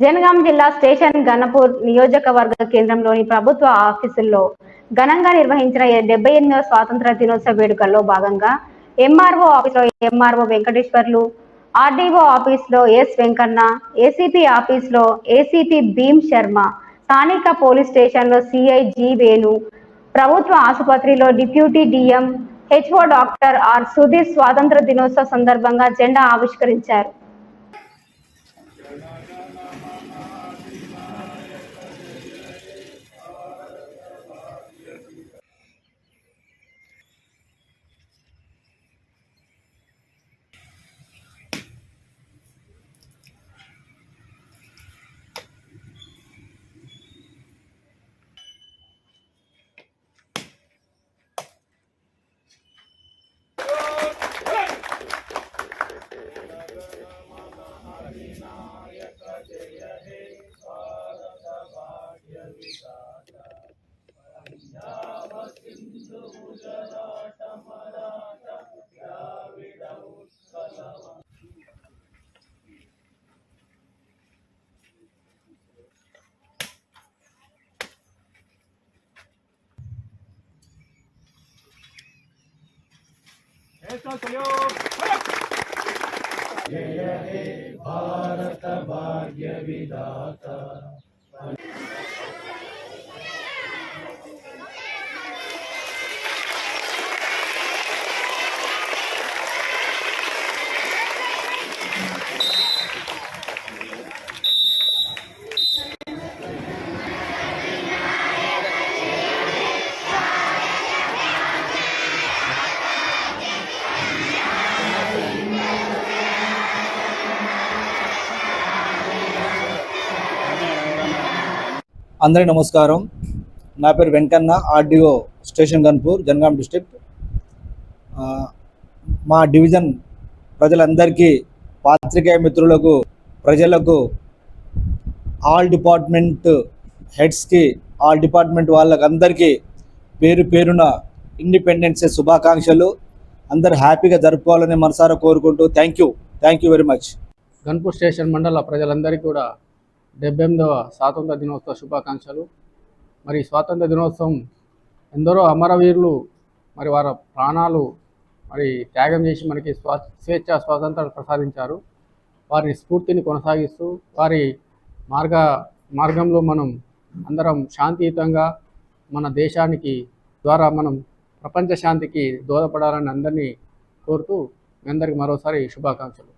జనగాం జిల్లా స్టేషన్ గణపూర్ నియోజకవర్గ కేంద్రంలోని ప్రభుత్వ ఆఫీసుల్లో ఘనంగా నిర్వహించిన డెబ్బై ఎనిమిదవ స్వాతంత్ర దినోత్సవ వేడుకల్లో భాగంగా ఎంఆర్ఓ ఆఫీసులో ఎంఆర్ఓ వెంకటేశ్వర్లు ఆర్డీఓ ఆఫీసులో ఎస్ వెంకన్న ఏసీపీ ఆఫీసులో ఏసీపీ భీమ్ శర్మ స్థానిక పోలీస్ స్టేషన్లో సిఐ జి వేణు ప్రభుత్వ ఆసుపత్రిలో deputy DM HO doctor R Sudheer స్వాతంత్ర దినోత్సవ సందర్భంగా జెండా ఆవిష్కరించారు. जय हे भारत भाग्य विदाता అందరికీ నమస్కారం. నా పేరు Venkanna RDO station Ghanpur Jangaon district. మా డివిజన్ ప్రజలందరికీ పాత్రికేయ మిత్రులకు ప్రజలకు ఆల్ డిపార్ట్మెంట్ హెడ్స్కి ఆల్ డిపార్ట్మెంట్ వాళ్ళకందరికీ పేరు పేరున ఇండిపెండెన్స్ శుభాకాంక్షలు. అందరు హ్యాపీగా జరుపుకోవాలని మనసారా కోరుకుంటూ thank you. Thank you very much. Ghanpur station మండల ప్రజలందరికీ కూడా డెబ్బై ఎనిమిదవ స్వాతంత్ర దినోత్సవ శుభాకాంక్షలు. మరి స్వాతంత్ర దినోత్సవం ఎందరో అమరవీరులు మరి వారి ప్రాణాలు మరి త్యాగం చేసి మనకి స్వా స్వేచ్ఛ స్వాతంత్రాలు ప్రసాదించారు. వారి స్ఫూర్తిని కొనసాగిస్తూ వారి మార్గ మార్గంలో మనం అందరం శాంతియుతంగా మన దేశానికి ద్వారా మనం ప్రపంచ శాంతికి దోహదపడాలని అందరినీ కోరుతూ మీ అందరికీ మరోసారి శుభాకాంక్షలు.